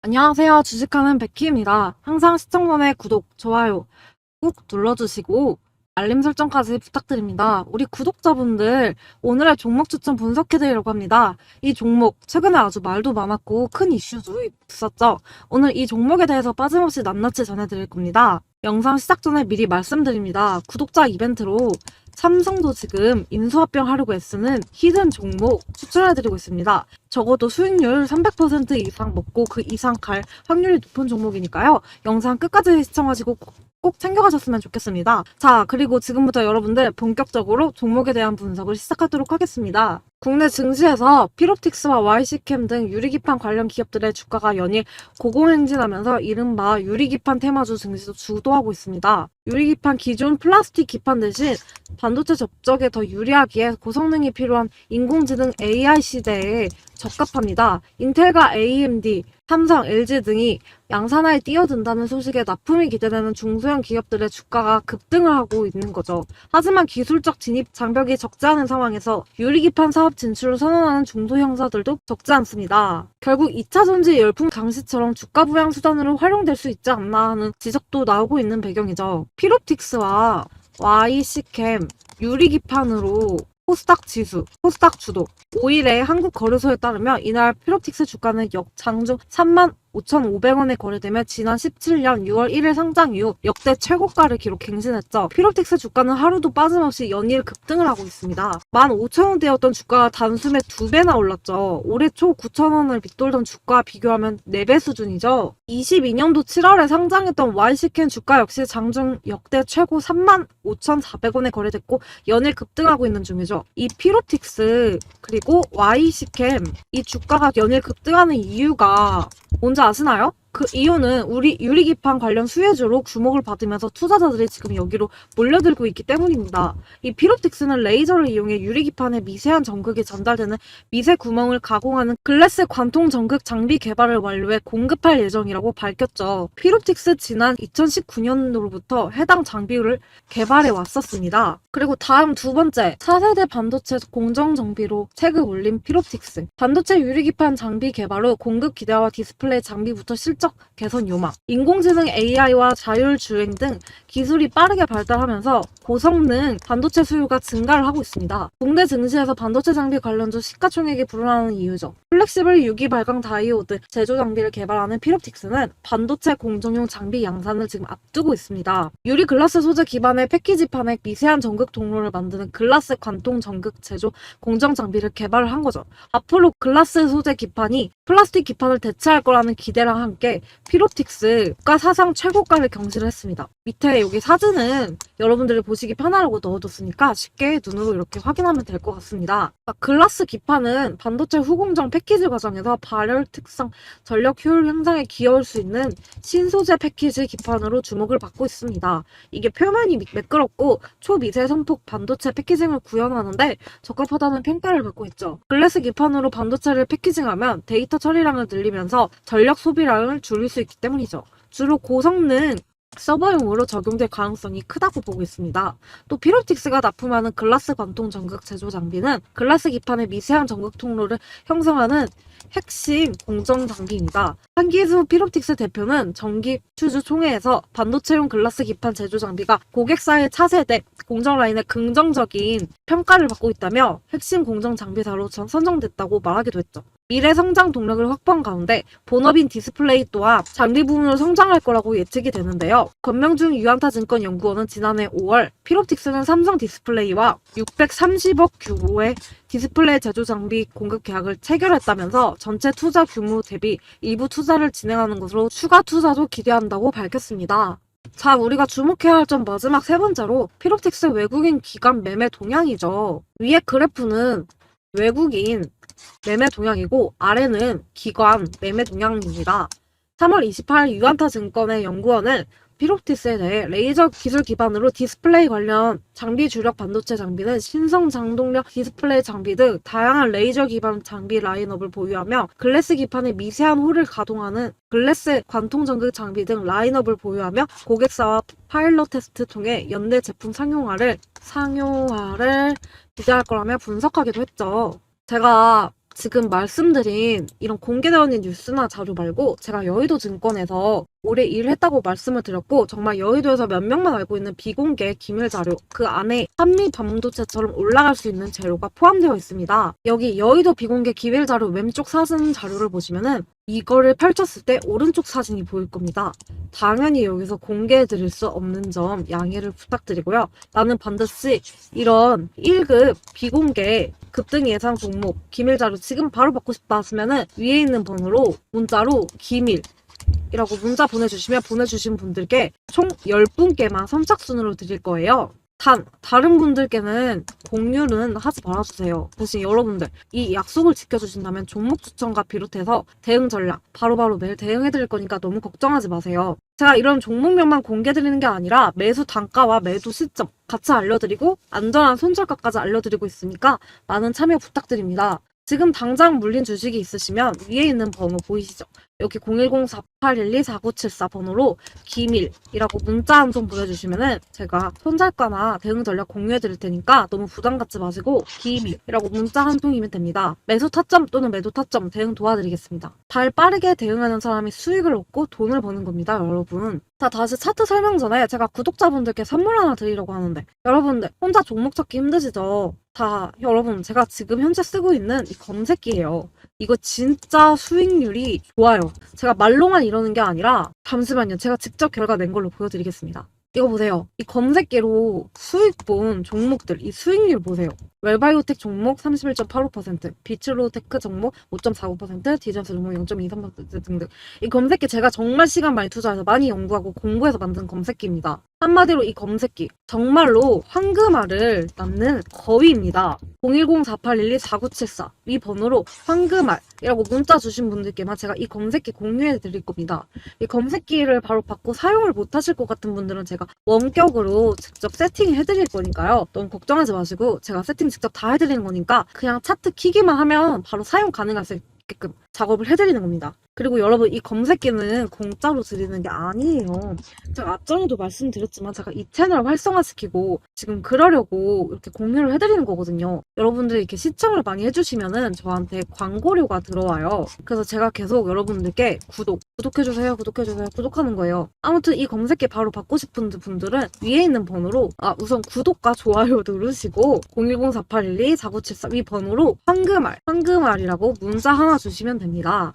안녕하세요. 주식하는 베키입니다. 항상 시청 전에 구독, 좋아요 꾹 눌러주시고 알림 설정까지 부탁드립니다. 우리 구독자분들 오늘의 종목 추천 분석해드리려고 합니다. 이 종목 최근에 아주 말도 많았고 큰 이슈도 있었죠. 오늘 이 종목에 대해서 빠짐없이 낱낱이 전해드릴 겁니다. 영상 시작 전에 미리 말씀드립니다. 구독자 이벤트로 삼성도 지금 인수합병 하려고 애쓰는 히든 종목 추천해드리고 있습니다. 적어도 수익률 300% 이상 먹고 그 이상 갈 확률이 높은 종목이니까요. 영상 끝까지 시청하시고 꼭, 꼭 챙겨가셨으면 좋겠습니다. 자, 그리고 지금부터 여러분들 본격적으로 종목에 대한 분석을 시작하도록 하겠습니다. 국내 증시에서 피롭틱스와 YC캠 등 유리기판 관련 기업들의 주가가 연일 고공행진하면서 이른바 유리기판 테마주 증시도 주도하고 있습니다. 유리기판 기존 플라스틱 기판 대신 반도체 접촉에 더 유리하기에 고성능이 필요한 인공지능 AI 시대에 적합합니다. 인텔과 AMD, 삼성, LG 등이 양산화에 뛰어든다는 소식에 납품이 기대되는 중소형 기업들의 주가가 급등을 하고 있는 거죠. 하지만 기술적 진입 장벽이 적지 않은 상황에서 유리기판 사업 진출을 선언하는 중소형사들도 적지 않습니다. 결국 2차 전지 열풍 당시처럼 주가 부양 수단으로 활용될 수 있지 않나 하는 지적도 나오고 있는 배경이죠. 피롭틱스와 YC캠 유리기판으로 코스닥 지수, 코스닥 주도 5일에 한국 거래소에 따르면 이날 피롭틱스 주가는 역 장중 3만 5,500원에 거래되며 지난 17년 6월 1일 상장 이후 역대 최고가를 기록 갱신했죠. 피롭틱스 주가는 하루도 빠짐없이 연일 급등을 하고 있습니다. 15,000원대였던 주가가 단숨에 두 배나 올랐죠. 올해 초 9,000원을 빗돌던 주가와 비교하면 4배 수준이죠. 22년도 7월에 상장했던 YC캔 주가 역시 장중 역대 최고 35,400원에 거래됐고 연일 급등하고 있는 중이죠. 이 피롭틱스 그리고 YC캠 이 주가가 연일 급등하는 이유가 뭔지 아시나요? 그 이유는 우리 유리기판 관련 수혜주로 주목을 받으면서 투자자들이 지금 여기로 몰려들고 있기 때문입니다. 이 피롭틱스는 레이저를 이용해 유리기판에 미세한 전극이 전달되는 미세 구멍을 가공하는 글래스 관통 전극 장비 개발을 완료해 공급할 예정이라고 밝혔죠. 피롭틱스 지난 2019년도로부터 해당 장비를 개발해 왔었습니다. 그리고 다음 두 번째, 차세대 반도체 공정 정비로 책을 올린 피롭틱스. 반도체 유리기판 장비 개발 후 공급 기대와 디스플레이 장비부터 실적 개선 요망. 인공지능 AI와 자율주행 등 기술이 빠르게 발달하면서 고성능 반도체 수요가 증가를 하고 있습니다. 국내 증시에서 반도체 장비 관련주 시가총액이 불어나는 이유죠. 플렉시블 유기 발광 다이오드 제조 장비를 개발하는 피롭틱스는 반도체 공정용 장비 양산을 지금 앞두고 있습니다. 유리 글라스 소재 기반의 패키지판에 미세한 전극 통로를 만드는 글라스 관통 전극 제조 공정 장비를 개발을 한 거죠. 앞으로 글라스 소재 기판이 플라스틱 기판을 대체할 거라는 기대랑 함께 피롭틱스가 사상 최고가를 경신을 했습니다. 밑에 여기 사진은 여러분들이 보시기 편하라고 넣어뒀으니까 쉽게 눈으로 이렇게 확인하면 될 것 같습니다. 그러니까 글라스 기판은 반도체 후공정 패키지 과정에서 발열 특성, 전력 효율 향상에 기여할 수 있는 신소재 패키지 기판으로 주목을 받고 있습니다. 이게 표면이 미- 매끄럽고 초미세 선폭 반도체 패키징을 구현하는데 적합하다는 평가를 받고 있죠. 글래스 기판으로 반도체를 패키징하면 데이터 처리량을 늘리면서 전력 소비량을 줄일 수 있기 때문이죠. 주로 고성능 서버용으로 적용될 가능성이 크다고 보고 있습니다. 또 피롭틱스가 납품하는 글라스 관통 전극 제조 장비는 글라스 기판의 미세한 전극 통로를 형성하는 핵심 공정 장비입니다. 한기수 피롭틱스 대표는 정기 추주 총회에서 반도체용 글라스 기판 제조 장비가 고객사의 차세대 공정 라인에 긍정적인 평가를 받고 있다며 핵심 공정 장비사로 전 선정됐다고 말하기도 했죠. 미래 성장 동력을 확보한 가운데 본업인 디스플레이 또한 장비 부문으로 성장할 거라고 예측이 되는데요. 권명중 유한타 증권 연구원은 지난해 5월 피롭틱스는 삼성 디스플레이와 630억 규모의 디스플레이 제조 장비 공급 계약을 체결했다면서 전체 투자 규모 대비 일부 투자를 진행하는 것으로 추가 투자도 기대한다고 밝혔습니다. 자, 우리가 주목해야 할 점 마지막 세 번째로 피롭틱스 외국인 기관 매매 동향이죠. 위에 그래프는 외국인 매매 동향이고 아래는 기관 매매 동향입니다. 3월 28일 유한타 증권의 연구원은 피롭틱스에 대해 레이저 기술 기반으로 디스플레이 관련 장비 주력 반도체 장비는 신성 장동력 디스플레이 장비 등 다양한 레이저 기반 장비 라인업을 보유하며 글래스 기판의 미세한 홀을 가동하는 글래스 관통 전극 장비 등 라인업을 보유하며 고객사와 파일럿 테스트 통해 연내 제품 상용화를 상용화를 기대할 거라며 분석하기도 했죠. 제가 지금 말씀드린 이런 공개되어 있는 뉴스나 자료 말고 제가 여의도 증권에서 올해 일을 했다고 말씀을 드렸고 정말 여의도에서 몇 명만 알고 있는 비공개 기밀 자료 그 안에 한미 반도체처럼 올라갈 수 있는 재료가 포함되어 있습니다. 여기 여의도 비공개 기밀 자료 왼쪽 사진 자료를 보시면은 이거를 펼쳤을 때 오른쪽 사진이 보일 겁니다. 당연히 여기서 공개해 드릴 수 없는 점 양해를 부탁드리고요. 나는 반드시 이런 1급 비공개 급등 예상 종목 기밀 자료 지금 바로 받고 싶다 하시면은 위에 있는 번호로 문자로 기밀 이라고 문자 보내주시면 보내주신 분들께 총 10분께만 선착순으로 드릴 거예요. 단, 다른 분들께는 공유는 하지 말아주세요. 대신 여러분들, 이 약속을 지켜주신다면 종목 추천과 비롯해서 대응 전략, 바로바로 매일 대응해드릴 거니까 너무 걱정하지 마세요. 제가 이런 종목명만 공개드리는 게 아니라 매수 단가와 매도 시점 같이 알려드리고 안전한 손절가까지 알려드리고 있으니까 많은 참여 부탁드립니다. 지금 당장 물린 주식이 있으시면 위에 있는 번호 보이시죠? 여기 010-4812-4974 번호로 기밀이라고 문자 한 통 보내주시면은 제가 손절가나 대응 전략 공유해 드릴 테니까 너무 부담 갖지 마시고 기밀이라고 문자 한 통이면 됩니다. 매수 타점 또는 매도 타점 대응 도와드리겠습니다. 발 빠르게 대응하는 사람이 수익을 얻고 돈을 버는 겁니다, 여러분. 자, 다시 차트 설명 전에 제가 구독자분들께 선물 하나 드리려고 하는데 여러분들 혼자 종목 찾기 힘드시죠? 다 여러분 제가 지금 현재 쓰고 있는 이 검색기예요. 이거 진짜 수익률이 좋아요. 제가 말로만 이러는 게 아니라 잠시만요. 제가 직접 결과 낸 걸로 보여드리겠습니다. 이거 보세요. 이 검색기로 수익 본 종목들, 이 수익률 보세요. 웰바이오텍 종목 31.85%, 비츠로테크 종목 5.49%, 디젠스 종목 0.23% 등등. 이 검색기 제가 정말 시간 많이 투자해서 많이 연구하고 공부해서 만든 검색기입니다. 한마디로 이 검색기 정말로 황금알을 낳는 거위입니다. 010-4812-4974 이 번호로 황금알이라고 문자 주신 분들께만 제가 이 검색기 공유해 드릴 겁니다. 이 검색기를 바로 받고 사용을 못 하실 것 같은 분들은 제가 원격으로 직접 세팅해 드릴 거니까요. 너무 걱정하지 마시고 제가 세팅 직접 다 해드리는 거니까 그냥 차트 키기만 하면 바로 사용 가능할 수 있게끔 작업을 해드리는 겁니다. 그리고 여러분 이 검색기는 공짜로 드리는 게 아니에요. 제가 앞전에도 말씀드렸지만 제가 이 채널을 활성화시키고 지금 그러려고 이렇게 공유를 해드리는 거거든요. 여러분들이 이렇게 시청을 많이 해주시면은 저한테 광고료가 들어와요. 그래서 제가 계속 여러분들께 구독, 구독해주세요, 구독해주세요, 구독하는 거예요. 아무튼 이 검색기 바로 받고 싶은 분들은 위에 있는 번호로 아 우선 구독과 좋아요 누르시고 010-4812-4974이 번호로 황금알, 황금알이라고 문자 하나 주시면 됩니다.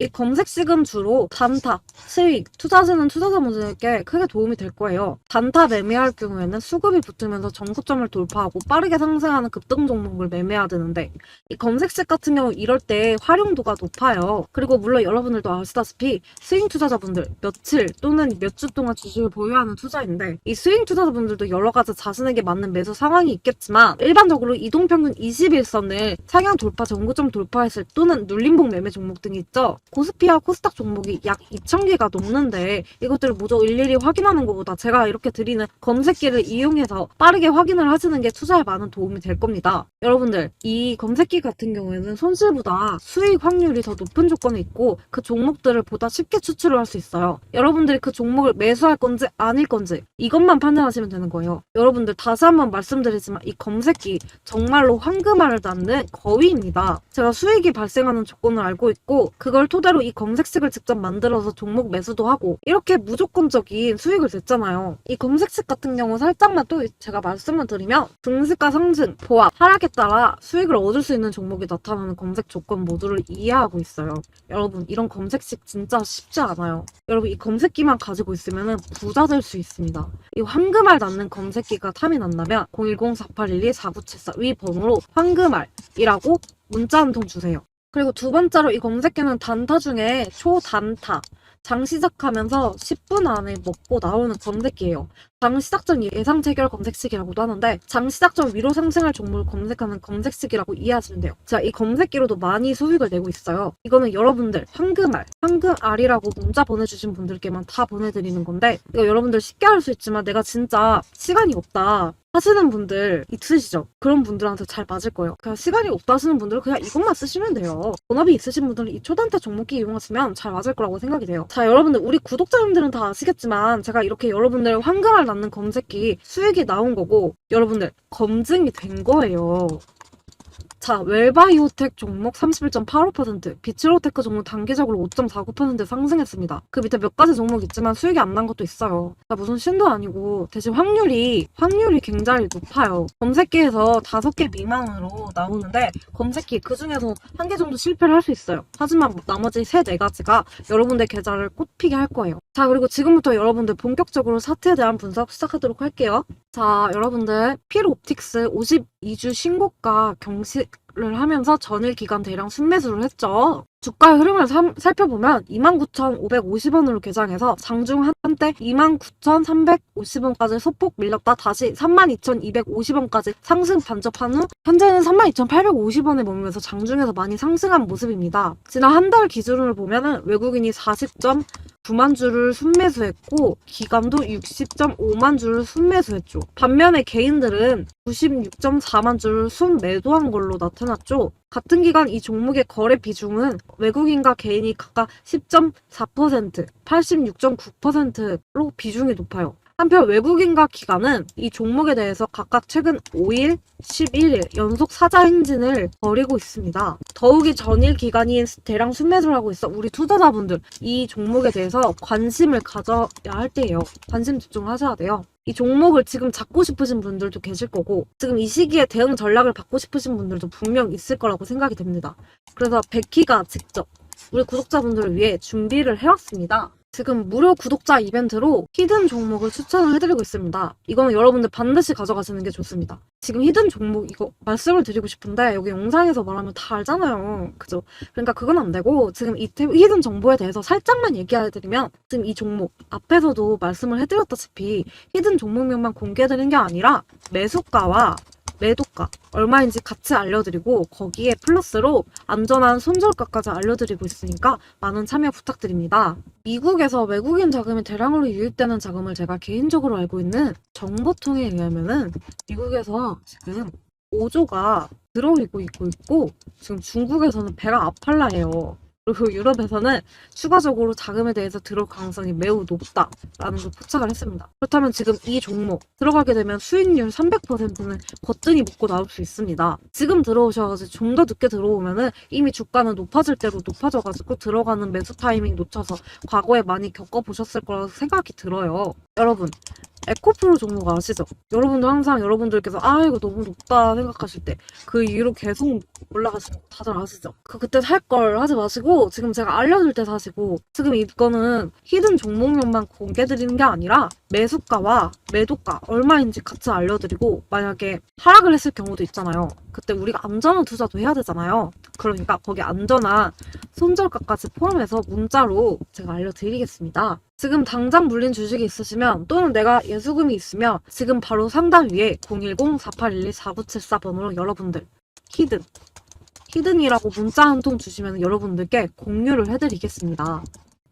이 검색 시금 주로 단타, 수익, 투자자는 투자자분들께 크게 도움이 될 거예요. 단타 매매할 경우에는 수급이 붙으면서 정수점을 돌파하고 빠르게 상승하는 급등 종목을 매매해야 되는데 이 검색식 같은 경우 이럴 때 활용도가 높아요. 그리고 물론 여러분들도 아시다시피 스윙 투자자분들 며칠 또는 몇 주 동안 주식을 보유하는 투자인데 이 스윙 투자자분들도 여러 가지 자신에게 맞는 매수 상황이 있겠지만 일반적으로 이동평균 21선을 상향 돌파, 정고점 돌파했을 또는 눌림봉 매매 종목 등이 있죠. 코스피와 코스닥 종목이 약 2,000개가 넘는데 이것들을 모두 일일이 확인하는 것보다 제가 이렇게 드리는 검색기를 이용해서 빠르게 확인을 하시는 게 투자에 많은 도움이 될 겁니다. 여러분들 이 검색기 같은 경우에는 손실보다 수익 확률이 더 높은 조건이 있고 그 종목들을 보다 쉽게 추출을 할 수 있어요. 여러분들이 그 종목을 매수할 건지 아닐 건지 이것만 판단하시면 되는 거예요. 여러분들 다시 한번 말씀드리지만 이 검색기 정말로 황금알을 낳는 거위입니다. 제가 수익이 발생하는 조건을 알고 있고 그걸 토대로 이 검색식을 직접 만들어서 종목 매수도 하고 이렇게 무조건적인 수익을 냈잖아요. 이 검색식 같은 경우 살짝만 또 제가 말씀을 드리면 등식과 상승, 보합, 하락에 따라 수익을 얻을 수 있는 종목이 나타나는 검색 조건 모두를 이해하고 있어요. 여러분 이런 검색식 진짜 쉽지 않아요. 여러분 이 검색기만 가지고 있으면 부자 될 수 있습니다. 이 황금알 낳는 검색기가 탐이 난다면 010-4812-4974 위 번호로 황금알이라고 문자 한 통 주세요. 그리고 두 번째로 이 검색기는 단타 중에 초단타. 장 시작하면서 10분 안에 먹고 나오는 검색기예요. 장 시작 전 예상 체결 검색식이라고도 하는데 장 시작 전 위로 상승할 종목을 검색하는 검색식이라고 이해하시면 돼요. 제가 이 검색기로도 많이 수익을 내고 있어요. 이거는 여러분들 황금알, 황금알이라고 문자 보내주신 분들께만 다 보내드리는 건데 이거 여러분들 쉽게 할 수 있지만 내가 진짜 시간이 없다. 하시는 분들 있으시죠? 그런 분들한테 잘 맞을 거예요. 그냥 시간이 없다 하시는 분들은 그냥 이것만 쓰시면 돼요. 본업이 있으신 분들은 이 초단타 종목기 이용하시면 잘 맞을 거라고 생각이 돼요. 자, 여러분들 우리 구독자님들은 다 아시겠지만 제가 이렇게 여러분들 황금알 낳는 검색기 수익이 나온 거고 여러분들 검증이 된 거예요. 자, 웰바이오텍 종목 31.85%, 비츠로테크 종목 단기적으로 5.49% 상승했습니다. 그 밑에 몇 가지 종목 있지만 수익이 안 난 것도 있어요. 자, 무슨 신도 아니고 대신 확률이 확률이 굉장히 높아요. 검색기에서 5개 미만으로 나오는데 검색기 그 중에서 한 개 정도 실패를 할 수 있어요. 하지만 나머지 3, 4가지가 여러분들 계좌를 꽃피게 할 거예요. 자, 그리고 지금부터 여러분들 본격적으로 차트에 대한 분석 시작하도록 할게요. 자, 여러분들 필옵틱스 52주 신고가 경시를 하면서 전일 기간 대량 순매수를 했죠. 주가의 흐름을 삼- 살펴보면 29,550원으로 개장해서 장중 한때 29,350원까지 소폭 밀렸다 다시 32,250원까지 상승 반접한 후 현재는 32,850원에 머물면서 장중에서 많이 상승한 모습입니다. 지난 한 달 기준으로 보면은 외국인이 40점 9만 주를 순매수했고 기관도 60.5만 주를 순매수했죠. 반면에 개인들은 96.4만 주를 순매도한 걸로 나타났죠. 같은 기간 이 종목의 거래 비중은 외국인과 개인이 각각 10.4%, 86.9%로 비중이 높아요. 한편 외국인과 기관은 이 종목에 대해서 각각 최근 5일, 11일 연속 사자 행진을 벌이고 있습니다. 더욱이 전일 기간인 대량 순매수를 하고 있어 우리 투자자분들 이 종목에 대해서 관심을 가져야 할 때예요. 관심 집중을 하셔야 돼요. 이 종목을 지금 잡고 싶으신 분들도 계실 거고 지금 이 시기에 대응 전략을 받고 싶으신 분들도 분명 있을 거라고 생각이 됩니다. 그래서 베키가 직접 우리 구독자분들을 위해 준비를 해왔습니다. 지금 무료 구독자 이벤트로 히든 종목을 추천을 해드리고 있습니다. 이거는 여러분들 반드시 가져가시는 게 좋습니다. 지금 히든 종목 이거 말씀을 드리고 싶은데 여기 영상에서 말하면 다 알잖아요. 그죠? 그러니까 그건 안 되고 지금 이 태- 히든 정보에 대해서 살짝만 얘기해드리면 지금 이 종목 앞에서도 말씀을 해드렸다시피 히든 종목명만 공개해드리는 게 아니라 매수가와 매도가 얼마인지 같이 알려드리고 거기에 플러스로 안전한 손절가까지 알려드리고 있으니까 많은 참여 부탁드립니다. 미국에서 외국인 자금이 대량으로 유입되는 자금을 제가 개인적으로 알고 있는 정보통에 의하면은 미국에서 지금 5조가 들어오고 있고 있고 지금 중국에서는 배가 아팔라해요. 그리고 유럽에서는 추가적으로 자금에 대해서 들어올 가능성이 매우 높다라는 걸 포착을 했습니다. 그렇다면 지금 이 종목 들어가게 되면 수익률 300%는 거뜬히 먹고 나올 수 있습니다. 지금 들어오셔가지고 좀 더 늦게 들어오면은 이미 주가는 높아질 대로 높아져가지고 들어가는 매수 타이밍 놓쳐서 과거에 많이 겪어보셨을 거라고 생각이 들어요. 여러분, 에코프로 종목 아시죠? 여러분도 항상 여러분들께서 아 이거 너무 높다 생각하실 때 그 이후로 계속 올라가시는 거 다들 아시죠? 그 그때 살 걸 하지 마시고 지금 제가 알려줄 때 사시고 지금 이거는 히든 종목명만 공개드리는 게 아니라 매수가와 매도가 얼마인지 같이 알려드리고 만약에 하락을 했을 경우도 있잖아요. 그때 우리가 안전한 투자도 해야 되잖아요. 그러니까 거기 안전한 손절가까지 포함해서 문자로 제가 알려드리겠습니다. 지금 당장 물린 주식이 있으시면 또는 내가 예수금이 있으면 지금 바로 상단 위에 010-4812-4974번으로 여러분들 히든 히든이라고 문자 한 통 주시면 여러분들께 공유를 해드리겠습니다.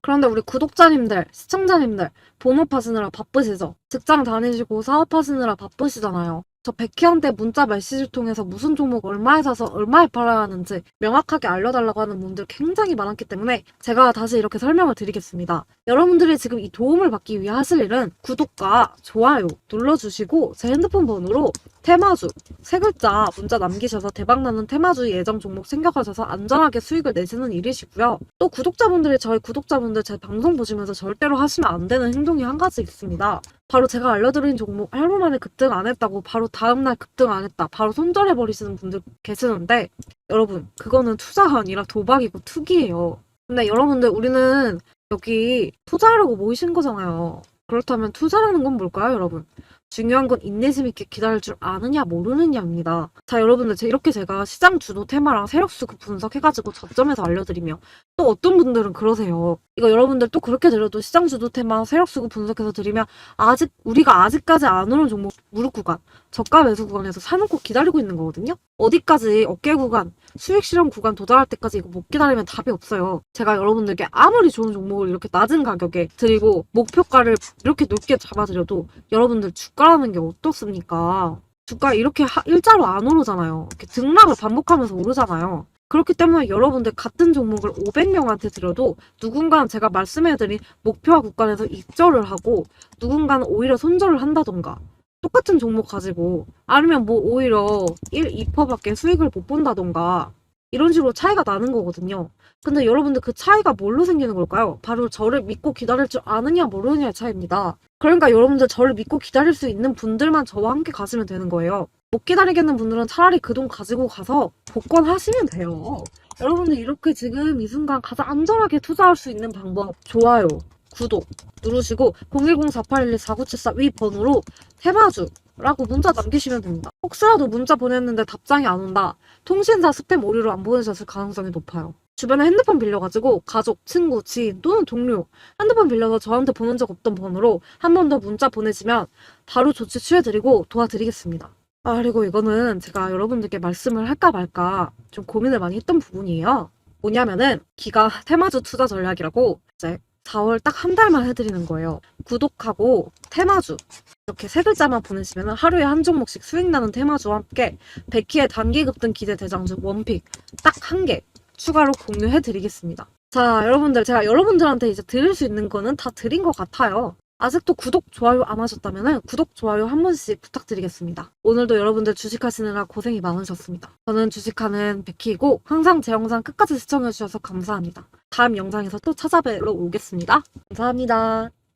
그런데 우리 구독자님들, 시청자님들 본업하시느라 바쁘시죠? 직장 다니시고 사업하시느라 바쁘시잖아요. 저 백희한테 문자 메시지를 통해서 무슨 종목 얼마에 사서 얼마에 팔아야 하는지 명확하게 알려달라고 하는 분들 굉장히 많았기 때문에 제가 다시 이렇게 설명을 드리겠습니다. 여러분들이 지금 이 도움을 받기 위해 하실 일은 구독과 좋아요 눌러주시고 제 핸드폰 번호로 테마주 세 글자 문자 남기셔서 대박나는 테마주 예정 종목 챙겨가셔서 안전하게 수익을 내시는 일이시고요. 또 구독자분들이 저희 구독자분들 제 방송 보시면서 절대로 하시면 안 되는 행동이 한 가지 있습니다. 바로 제가 알려드린 종목 하루 만에 급등 안 했다고 바로 다음날 급등 안 했다. 바로 손절해버리시는 분들 계시는데 여러분 그거는 투자가 아니라 도박이고 투기예요. 근데 여러분들 우리는 여기 투자하려고 모이신 거잖아요. 그렇다면 투자라는 건 뭘까요, 여러분? 중요한 건 인내심 있게 기다릴 줄 아느냐 모르느냐입니다. 자, 여러분들 제 이렇게 제가 시장 주도 테마랑 세력 수급 분석해가지고 저점에서 알려드리며 또 어떤 분들은 그러세요. 이거 여러분들 또 그렇게 들어도 시장 주도 테마 세력 수급 분석해서 드리면 아직 우리가 아직까지 안 오른 종목 무릎 구간, 저가 매수 구간에서 사놓고 기다리고 있는 거거든요. 어디까지 어깨 구간, 수익 실현 구간 도달할 때까지 이거 못 기다리면 답이 없어요. 제가 여러분들께 아무리 좋은 종목을 이렇게 낮은 가격에 드리고 목표가를 이렇게 높게 잡아드려도 여러분들 주가라는 게 어떻습니까? 주가 이렇게 하- 일자로 안 오르잖아요. 이렇게 등락을 반복하면서 오르잖아요. 그렇기 때문에 여러분들 같은 종목을 500명한테 드려도 누군가는 제가 말씀해드린 목표와 구간에서 입절을 하고 누군가는 오히려 손절을 한다던가 똑같은 종목 가지고 아니면 뭐 오히려 1, 2%밖에 수익을 못 본다던가 이런 식으로 차이가 나는 거거든요. 근데 여러분들 그 차이가 뭘로 생기는 걸까요? 바로 저를 믿고 기다릴 줄 아느냐 모르느냐의 차이입니다. 그러니까 여러분들 저를 믿고 기다릴 수 있는 분들만 저와 함께 가시면 되는 거예요. 못 기다리겠는 분들은 차라리 그 돈 가지고 가서 복권하시면 돼요. 여러분들 이렇게 지금 이 순간 가장 안전하게 투자할 수 있는 방법 좋아요, 구독 누르시고 010-4812-4974 위 번호로 테마주라고 문자 남기시면 됩니다. 혹시라도 문자 보냈는데 답장이 안 온다. 통신사 스팸 오류로 안 보내셨을 가능성이 높아요. 주변에 핸드폰 빌려가지고 가족, 친구, 지인 또는 동료 핸드폰 빌려서 저한테 보낸 적 없던 번호로 한 번 더 문자 보내시면 바로 조치 취해드리고 도와드리겠습니다. 아, 그리고 이거는 제가 여러분들께 말씀을 할까 말까 좀 고민을 많이 했던 부분이에요. 뭐냐면은 기가 테마주 투자 전략이라고 이제 4월 딱 한 달만 해드리는 거예요. 구독하고 테마주 이렇게 세 글자만 보내시면 하루에 한 종목씩 수익 나는 테마주와 함께 100키의 단기 급등 기대 대장주 원픽 딱 한 개 추가로 공유해 드리겠습니다. 자, 여러분들 제가 여러분들한테 이제 드릴 수 있는 거는 다 드린 것 같아요. 아직도 구독, 좋아요 안 하셨다면 구독, 좋아요 한 번씩 부탁드리겠습니다. 오늘도 여러분들 주식하시느라 고생이 많으셨습니다. 저는 주식하는 베키이고 항상 제 영상 끝까지 시청해주셔서 감사합니다. 다음 영상에서 또 찾아뵈러 오겠습니다. 감사합니다.